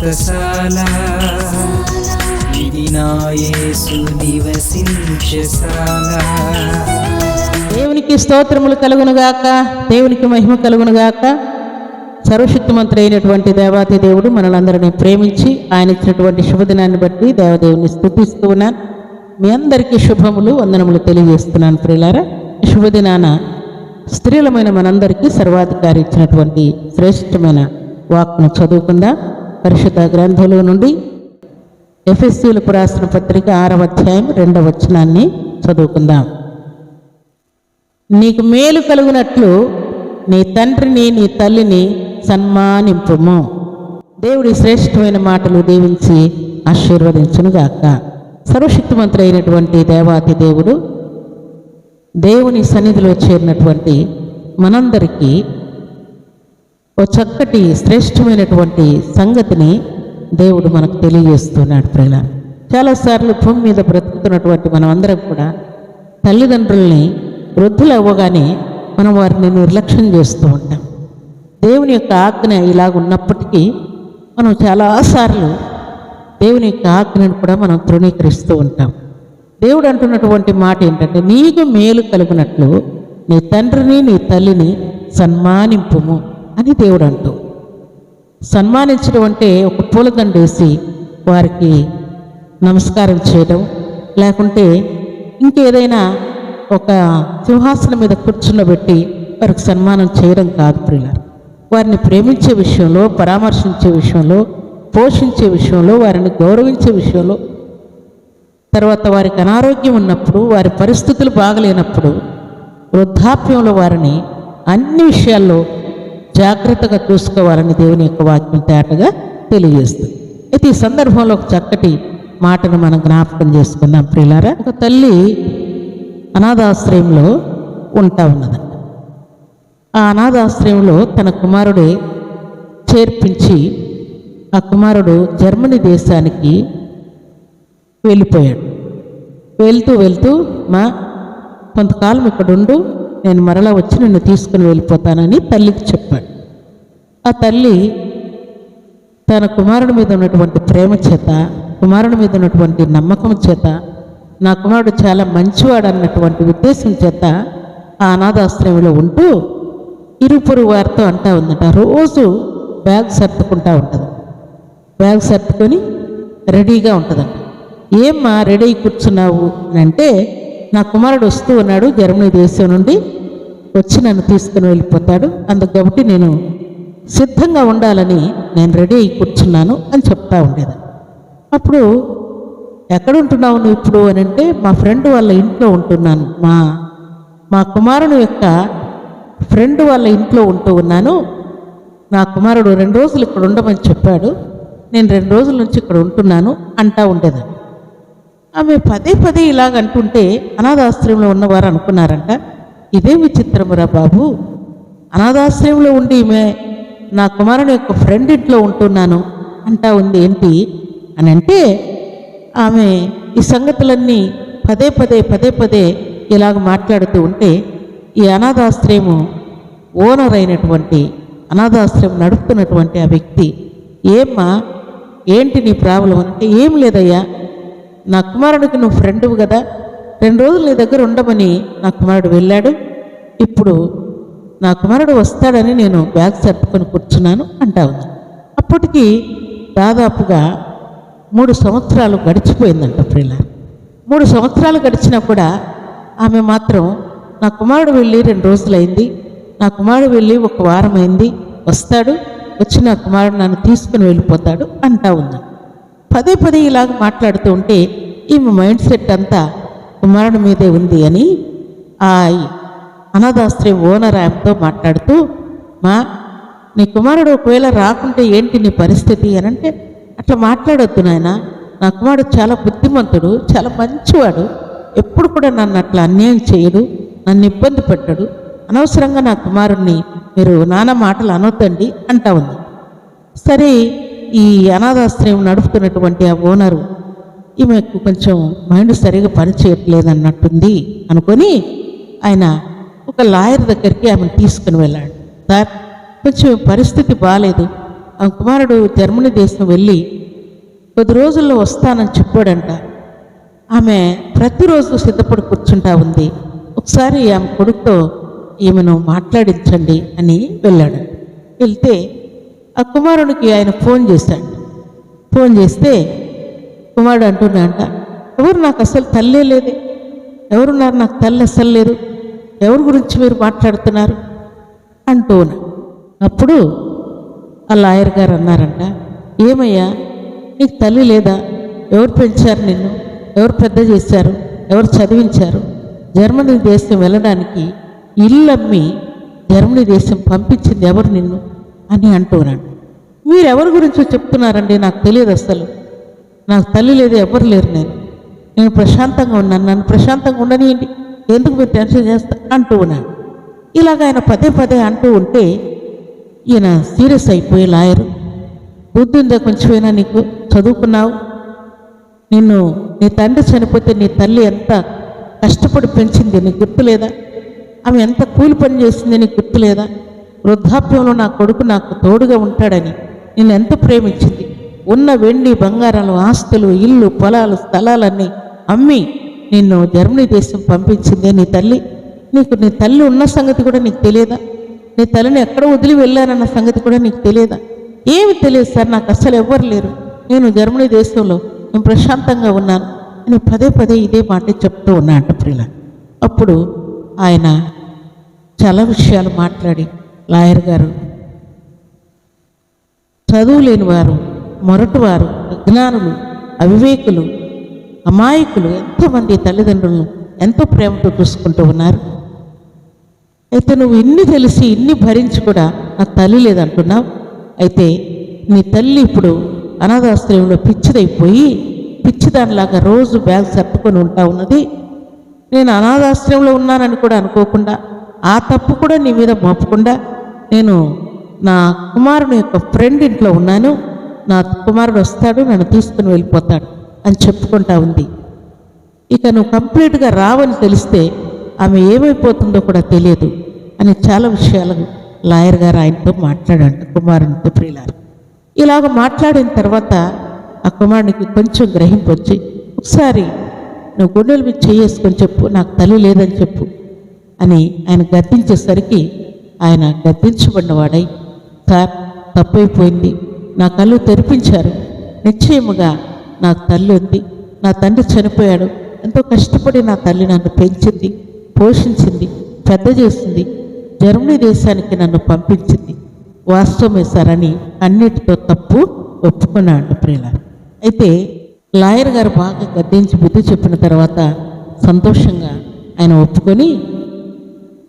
వ్రతశాల ఇది నివసించశాల దేవునికి స్తోత్రములు కలుగునుగాక దేవునికి మహిమ కలుగునుగాక సర్వశక్తిమంతుడు అయినటువంటి దేవాతి దేవుడు మనలందరినీ ప్రేమించి ఆయన ఇచ్చినటువంటి శుభదినాన్ని బట్టి దేవదేవుని స్థుతిస్తూ ఉన్నాను. మీ అందరికీ శుభములు వందనములు తెలియజేస్తున్నాను ప్రియులారా. శుభదినాన స్త్రీలమైన మనందరికీ సర్వాధికారి ఇచ్చినటువంటి శ్రేష్టమైన వాక్ను చదువుకుందాం. పరిశుద్ధ గ్రంథంలో నుండి ఎఫ్ఎస్సీలకు రాసిన పత్రిక ఆరవ అధ్యాయం రెండవ వచనాన్ని చదువుకుందాం. నీకు మేలు కలుగునట్లు నీ తండ్రిని నీ తల్లిని సన్మానింపుము. దేవుడి శ్రేష్టమైన మాటలు దీవించి ఆశీర్వదించునుగాక. సర్వశక్తిమంతుడైనటువంటి దేవాతి దేవుడు దేవుని సన్నిధిలో చేరినటువంటి మనందరికీ ఓ చక్కటి శ్రేష్టమైనటువంటి సంగతిని దేవుడు మనకు తెలియజేస్తున్నాడు ప్రియుల. చాలాసార్లు భూమి మీద బ్రతుకుతున్నటువంటి మనం అందరం కూడా తల్లిదండ్రుల్ని వృద్ధులు అవ్వగానే మనం వారిని నిర్లక్ష్యం చేస్తూ ఉంటాం. దేవుని యొక్క ఆజ్ఞ ఇలాగ ఉన్నప్పటికీ మనం చాలాసార్లు దేవుని యొక్క ఆజ్ఞను కూడా మనం తృణీకరిస్తూ ఉంటాం. దేవుడు అంటున్నటువంటి మాట ఏంటంటే నీకు మేలు కలిగినట్లు నీ తండ్రిని నీ తల్లిని సన్మానింపుము. అని దేవుడు అంటూ సన్మానించడం అంటే ఒక పూలదండ వేసి వారికి నమస్కారం చేయడం లేకుంటే ఇంకేదైనా ఒక సింహాసనం మీద కూర్చున్నబెట్టి వారికి సన్మానం చేయడం కాదు ప్రియులారు. వారిని ప్రేమించే విషయంలో పరామర్శించే విషయంలో పోషించే విషయంలో వారిని గౌరవించే విషయంలో తర్వాత వారికి అనారోగ్యం ఉన్నప్పుడు వారి పరిస్థితులు బాగలేనప్పుడు వృద్ధాప్యంలో వారిని అన్ని విషయాల్లో జాగ్రత్తగా చూసుకోవాలని దేవుని యొక్క వాక్యం తేటగా తెలియజేస్తుంది. అయితే ఈ సందర్భంలో ఒక చక్కటి మాటను మనం జ్ఞాపకం చేసుకుందాం ప్రియులారా. ఒక తల్లి అనాథాశ్రయంలో ఉంటా ఉన్నదంట. ఆ అనాథాశ్రయంలో తన కుమారుడే చేర్పించి ఆ కుమారుడు జర్మనీ దేశానికి వెళ్ళిపోయాడు. వెళ్తూ వెళ్తూ మా కొంతకాలం ఇక్కడ ఉండు నేను మరలా వచ్చి నిన్ను తీసుకుని వెళ్ళిపోతానని తల్లికి చెప్పాడు. ఆ తల్లి తన కుమారుడి మీద ఉన్నటువంటి ప్రేమ చేత కుమారుడి మీద ఉన్నటువంటి నమ్మకం చేత నా కుమారుడు చాలా మంచివాడు అన్నటువంటి ఉద్దేశం చేత ఆ అనాథాశ్రమంలో ఉంటూ ఇరుపురు వారితో అంటా ఉందట. రోజు బ్యాగ్ సర్దుకుంటా ఉంటుంది. బ్యాగ్ సర్దుకొని రెడీగా ఉంటుందంట. ఏమ్మా రెడీ అయి కూర్చున్నావు అంటే నా కుమారుడు వస్తూ ఉన్నాడు జర్మనీ దేశం నుండి. వచ్చి నన్ను తీసుకుని వెళ్ళిపోతాడు. అందుకు కాబట్టి నేను సిద్ధంగా ఉండాలని నేను రెడీ అయి కూర్చున్నాను అని చెప్తా ఉండేది. అప్పుడు ఎక్కడ ఉంటున్నావు నువ్వు ఇప్పుడు? అని అంటే మా ఫ్రెండ్ వాళ్ళ ఇంట్లో ఉంటున్నాను. మా మా కుమారుని యొక్క ఫ్రెండ్ వాళ్ళ ఇంట్లో ఉంటూ ఉన్నాను. నా కుమారుడు రెండు రోజులు ఇక్కడ ఉండమని చెప్పాడు. నేను రెండు రోజుల నుంచి ఇక్కడ ఉంటున్నాను అంటా ఉండేదాన్ని ఆమె పదే పదే ఇలాగ అంటుంటే అనాథాశ్రయంలో ఉన్నవారు అనుకున్నారంట. ఇదే విచిత్రమురా బాబు. అనాథాశ్రయంలో ఉండి ఈమె నా కుమారుని యొక్క ఫ్రెండ్ ఇంట్లో ఉంటున్నాను అంటా ఉంది ఏంటి? అని అంటే ఆమె ఈ సంగతులన్నీ పదే పదే పదే పదే ఇలాగ మాట్లాడుతూ ఉంటే ఈ అనాథాశ్రయము ఓనర్ అయినటువంటి అనాథాశ్రయం నడుపుతున్నటువంటి ఆ వ్యక్తి ఏమ్మా ఏంటి నీ ప్రాబ్లం? అంటే ఏం లేదయ్యా. నా కుమారుడికి నువ్వు ఫ్రెండ్వు కదా. రెండు రోజులు నీ దగ్గర ఉండమని నా కుమారుడు వెళ్ళాడు. ఇప్పుడు నా కుమారుడు వస్తాడని నేను బ్యాగ్ సర్దుకొని కూర్చున్నాను అంటా ఉంది అప్పటికి దాదాపుగా మూడు సంవత్సరాలు గడిచిపోయిందంట ప్రిల మూడు సంవత్సరాలు గడిచినా కూడా ఆమె మాత్రం నా కుమారుడు వెళ్ళి రెండు రోజులైంది. నా కుమారుడు వెళ్ళి ఒక వారం అయింది వస్తాడు. వచ్చి నా కుమారుడు నన్ను తీసుకుని వెళ్ళిపోతాడు అంటా ఉంది. పదే పదే ఇలాగ మాట్లాడుతూ ఉంటే ఈమె మైండ్ సెట్ అంతా కుమారుడి మీదే ఉంది అని ఆ అనాథాశ్రయం ఓనర్ ఆమెతో మాట్లాడుతూ మా నీ కుమారుడు ఒకవేళ రాకుంటే ఏంటి నీ పరిస్థితి? అని అంటే అట్లా మాట్లాడొద్దు నాయన. నా కుమారుడు చాలా బుద్ధిమంతుడు చాలా మంచివాడు. ఎప్పుడు కూడా నన్ను అట్లా అన్యాయం చేయడు నన్ను ఇబ్బంది పెట్టడు. అనవసరంగా నా కుమారుణ్ణి మీరు నాన్న మాటలు అనొద్దండి అంటా ఉంది. సరే ఈ అనాథాశ్రయం నడుపుతున్నటువంటి ఆ ఓనరు ఈమెకు కొంచెం మైండ్ సరిగా పనిచేయట్లేదు అన్నట్టుంది అనుకొని ఆయన ఒక లాయర్ దగ్గరికి ఆమెను తీసుకుని వెళ్ళాడు. సార్ కొంచెం పరిస్థితి బాగాలేదు ఆ కుమారుడు జర్మనీ దేశం వెళ్ళి కొద్ది రోజుల్లో వస్తానని చెప్పాడంట. ఆమె ప్రతిరోజు సిద్ధపడి కూర్చుంటా ఉంది. ఒకసారి ఆమె కొడుకుతో ఈమెను మాట్లాడించండి అని వెళ్ళాడు. వెళ్తే ఆ కుమారునికి ఆయన ఫోన్ చేశాడు. ఫోన్ చేస్తే కుమారుడు అంటున్నాడంట ఎవరు నాకు అసలు తల్లే లేదే? ఎవరున్నారు నాకు తల్లి అసలు లేదు? ఎవరి గురించి మీరు మాట్లాడుతున్నారు? అంటూన అప్పుడు ఆ లాయర్ గారు అన్నారంట ఏమయ్యా నీకు తల్లి లేదా? ఎవరు పెంచారు నిన్ను? ఎవరు పెద్ద చేశారు? ఎవరు చదివించారు? జర్మనీ దేశం వెళ్ళడానికి ఇల్లు అమ్మి జర్మనీ దేశం పంపించింది ఎవరు నిన్ను? అని అంటున్నాడు మీరెవరి గురించో చెప్తున్నారండి నాకు తెలియదు అసలు. నాకు తల్లి లేదు ఎవరు లేరు నేను. నేను ప్రశాంతంగా ఉన్నాను. నన్ను ప్రశాంతంగా ఉండనియండి. ఎందుకు మీరు టెన్షన్ చేస్తా? అంటూ ఉన్నాను ఇలాగ ఆయన పదే పదే అంటూ ఉంటే ఈయన సీరియస్ అయిపోయి లాయరు. బుద్ధి ఉందా కొంచెమైనా నీకు? చదువుకున్నావు? నిన్ను నీ తండ్రి చనిపోతే నీ తల్లి ఎంత కష్టపడి పెంచింది నీకు గుర్తులేదా? ఆమె ఎంత కూలి పని చేసింది నీకు గుర్తులేదా? వృద్ధాప్యంలో నా కొడుకు నాకు తోడుగా ఉంటాడని. నిన్ను ఎంత ప్రేమించింది? ఉన్న వెండి బంగారాలు ఆస్తులు ఇల్లు పొలాలు స్థలాలన్నీ అమ్మి నిన్ను జర్మనీ దేశం పంపించిందే నీ తల్లి. నీకు నీ తల్లి ఉన్న సంగతి కూడా నీకు తెలియదా? నీ తల్లిని ఎక్కడ వదిలి వెళ్ళానన్న సంగతి కూడా నీకు తెలియదా? ఏమి తెలియదు సార్ నాకు అస్సలు ఎవ్వరు లేరు. నేను జర్మనీ దేశంలో నేను ప్రశాంతంగా ఉన్నాను. అని పదే పదే ఇదే మాట చెప్తూ ఉన్నా అంట ప్రియుల. అప్పుడు ఆయన చాలా విషయాలు మాట్లాడి లాయర్ గారు చదువు లేనివారు మొరటివారు మొరటువారు అజ్ఞానులు అవివేకులు అమాయకులు ఎంతోమంది తల్లిదండ్రులను ఎంతో ప్రేమతో చూసుకుంటూ ఉన్నారు. అయితే నువ్వు ఇన్ని తెలిసి ఇన్ని భరించి కూడా నా తల్లి లేదంటున్నావు. అయితే నీ తల్లి ఇప్పుడు అనాథాశ్రయంలో పిచ్చిదైపోయి పిచ్చిదానిలాగా రోజు బ్యాగ్ సర్దుకొని ఉంటా ఉన్నది. నేను అనాథాశ్రయంలో ఉన్నానని కూడా అనుకోకుండా ఆ తప్పు కూడా నీ మీద మోపకుండా నేను నా కుమారుని యొక్క ఫ్రెండ్ ఇంట్లో ఉన్నాను. నా కుమారుడు వస్తాడు నన్ను తీసుకుని వెళ్ళిపోతాడు అని చెప్పుకుంటా ఉంది. ఇక నువ్వు కంప్లీట్గా రావని తెలిస్తే ఆమె ఏమైపోతుందో కూడా తెలియదు అని చాలా విషయాలు లాయర్ గారు ఆయనతో మాట్లాడంట కుమారునితో ప్రియులారు. ఇలాగ మాట్లాడిన తర్వాత ఆ కుమారునికి కొంచెం గ్రహింపు వచ్చి ఒకసారి నువ్వు గుండెలు మీద చేసుకొని చెప్పు నాకు తల్లి లేదని చెప్పు అని ఆయన గద్దించేసరికి ఆయన గద్దించబడినవాడై తప్పైపోయింది. నా కళ్ళు తెరిపించారు. నిశ్చయముగా నాకు తల్లి ఉంది. నా తండ్రి చనిపోయాడు. ఎంతో కష్టపడి నా తల్లి నన్ను పెంచింది పోషించింది పెద్ద చేసింది. జర్మనీ దేశానికి నన్ను పంపించింది. వాస్తవమే సార్ అని అన్నిటితో తప్పు ఒప్పుకున్నాడు ప్రియుల అయితే లాయర్ గారు బాగా గద్దించి బుద్ధి చెప్పిన తర్వాత సంతోషంగా ఆయన ఒప్పుకొని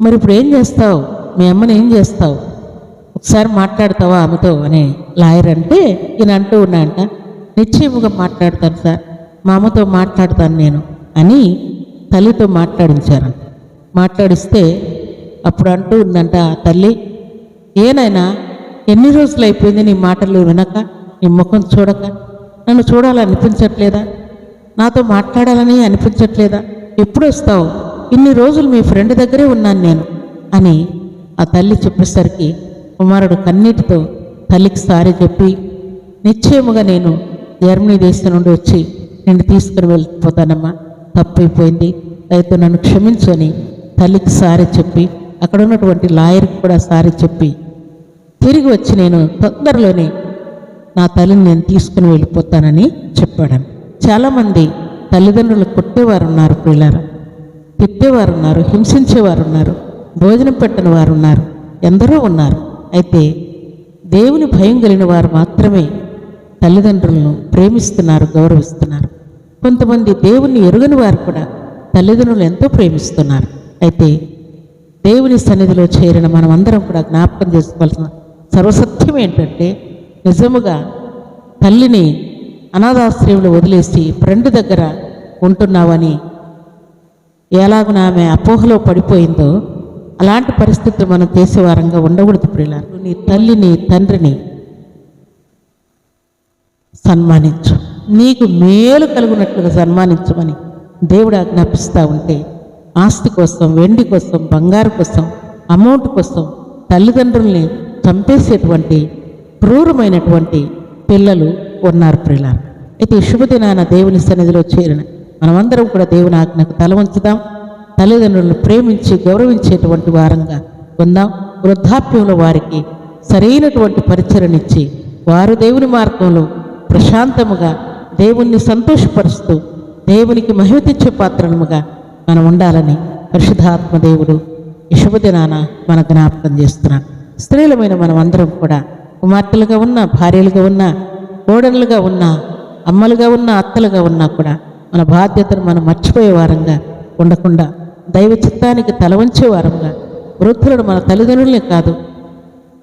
మరి ఇప్పుడు ఏం చేస్తావు? మీ అమ్మని ఏం చేస్తావు? ఒకసారి మాట్లాడతావా ఆమెతో అని లాయర్ అంటే ఈయన అంటూ ఉన్నాయంట నిశ్చయముగా మాట్లాడతాను సార్. మా అమ్మతో మాట్లాడతాను నేను అని తల్లితో మాట్లాడించారంట మాట్లాడిస్తే అప్పుడు అంటూ ఉందంట ఆ తల్లి ఏనైనా ఎన్ని రోజులు అయిపోయింది నీ మాటలు వినక? నీ ముఖం చూడక? నన్ను చూడాలనిపించట్లేదా నాతో మాట్లాడాలని అనిపించట్లేదా? ఎప్పుడు వస్తావు? ఇన్ని రోజులు మీ ఫ్రెండ్ దగ్గరే ఉన్నాను నేను అని ఆ తల్లి చెప్పేసరికి కుమారుడు కన్నీటితో తల్లికి సారి చెప్పి నిశ్చయముగా నేను జర్మనీ దేశం నుండి వచ్చి నిన్ను తీసుకుని వెళ్ళిపోతానమ్మా. తప్పైపోయింది. అయితే నన్ను క్షమించని తల్లికి సారి చెప్పి అక్కడ ఉన్నటువంటి లాయర్కి కూడా సారి చెప్పి తిరిగి వచ్చి నేను తొందరలోనే నా తల్లిని నేను తీసుకుని వెళ్ళిపోతానని చెప్పాడని చాలామంది తల్లిదండ్రులు కొట్టేవారు ఉన్నారు పిల్లలు తిట్టేవారు ఉన్నారు హింసించేవారు ఉన్నారు భోజనం పెట్టని వారు ఉన్నారు ఎందరో ఉన్నారు. అయితే దేవుని భయం కలిగిన వారు మాత్రమే తల్లిదండ్రులను ప్రేమిస్తున్నారు గౌరవిస్తున్నారు. కొంతమంది దేవుని ఎరుగని వారు కూడా తల్లిదండ్రులు ఎంతో ప్రేమిస్తున్నారు. అయితే దేవుని సన్నిధిలో చేరిన మనం అందరం కూడా జ్ఞాపకం చేసుకోవాల్సిన సర్వసత్యం ఏంటంటే నిజముగా తల్లిని అనాథాశ్రయంలో వదిలేసి ఫ్రెండ్ దగ్గర ఉంటున్నావని ఎలాగున ఆమె అపోహలో పడిపోయిందో అలాంటి పరిస్థితులు మనం దేశవారంగా ఉండకూడదు ప్రియులారు. నీ తల్లిని తండ్రిని సన్మానించు. నీకు మేలు కలుగునట్లుగా సన్మానించమని దేవుడు ఆజ్ఞాపిస్తూ ఉంటే ఆస్తి కోసం వెండి కోసం బంగారు కోసం అమౌంట్ కోసం తల్లిదండ్రుల్ని చంపేసేటువంటి క్రూరమైనటువంటి పిల్లలు ఉన్నారు ప్రిలారు అయితే శుభదినాన దేవుని సన్నిధిలో చేరిన మనమందరం కూడా దేవుని ఆజ్ఞకు తల ఉంచుదాం తల్లిదండ్రులను ప్రేమించి గౌరవించేటువంటి వారంగా ఉందాం. వృద్ధాప్యంలో వారికి సరైనటువంటి పరిచరణిచ్చి వారు దేవుని మార్గంలో ప్రశాంతముగా దేవుణ్ణి సంతోషపరుస్తూ దేవునికి మహిమ తెచ్చే పాత్రముగా మనం ఉండాలని పరిశుద్ధాత్మ దేవుడు ఈ శుభదినాన మన జ్ఞాపకం చేస్తున్నాను స్త్రీలమైన మనం అందరం కూడా కుమార్తెలుగా ఉన్న భార్యలుగా ఉన్న కోడళ్ళుగా ఉన్న అమ్మలుగా ఉన్న అత్తలుగా ఉన్నా కూడా మన బాధ్యతను మనం మర్చిపోయే వారంగా ఉండకుండా దైవ చిత్తానికి తల వంచే వారంగా వృద్ధులను మన తల్లిదండ్రులే కాదు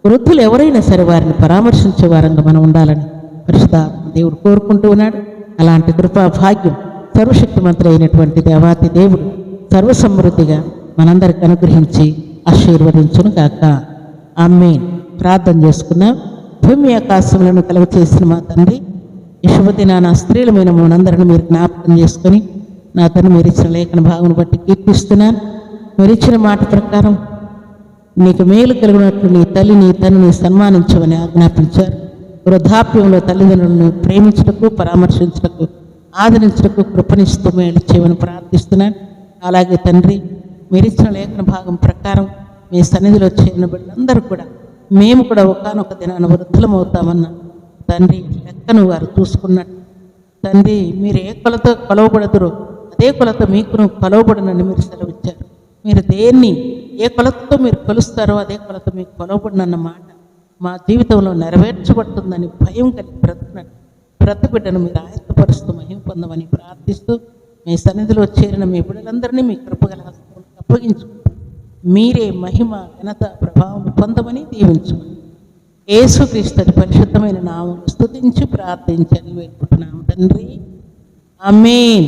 వృద్ధులు ఎవరైనా సరే వారిని పరామర్శించే వారంగా మనం ఉండాలని పరిశుధాత్మ దేవుడు కోరుకుంటూ ఉన్నాడు. అలాంటి కృపా భాగ్యం సర్వశక్తిమంతుడు అయినటువంటి దేవాతి దేవుడు సర్వసమృద్ధిగా మనందరికి అనుగ్రహించి ఆశీర్వదించును కాక ఆమె ప్రార్థన చేసుకున్నాం భూమి ఆకాశములను కలుగ చేసిన మా తండ్రి ఈ శుభదినాన స్త్రీలమైన మనందరిని మీరు జ్ఞాపకం చేసుకొని నా తను మీరు ఇచ్చిన లేఖన భాగం బట్టి కీర్తిస్తున్నాను. మీరు ఇచ్చిన మాట ప్రకారం నీకు మేలు కలిగినట్లు నీ తల్లి నీ తల్లిని సన్మానించమని ఆజ్ఞాపించారు. వృద్ధాప్యంలో తల్లిదండ్రులను ప్రేమించటకు పరామర్శించటకు ఆదరించటకు కృపణిస్తూ మేలు చేయమని ప్రార్థిస్తున్నాను. అలాగే తండ్రి మీరిచ్చిన లేఖన భాగం ప్రకారం మీ సన్నిధిలో చేరిన బిడ్డలందరూ కూడా మేము కూడా ఒకనొక దినాన వృద్ధులం అవుతామన్న తండ్రి లెక్కను వారు చూసుకున్నట్టు. తండ్రి మీరు ఏ కొలతో కొలవబడదురో అదే కొలత మీకును కొలవబడనని మీరు సెలవిచ్చారు? మీరు దేన్ని ఏ కొలతతో మీరు కొలుస్తారో అదే కొలత మీకు కొలవబడినన్న మాట మా జీవితంలో నెరవేర్చబడుతుందని భయం కలిగి బ్రతుకున్నట్టు బ్రతుకుబిడ్డను మీరు ఆయత్తపరుస్తూ మహిమ పొందమని ప్రార్థిస్తూ మీ సన్నిధిలో చేరిన మీ బిడ్డలందరినీ మీ కృపగల హస్తములకు మీరే మహిమ ఘనత ప్రభావం పొందమని దీవించమని ఏసుక్రీస్తుని పరిశుద్ధమైన నామం స్థుతించి ప్రార్థించని వేడుకుంటున్నాము తండ్రి. అమేన్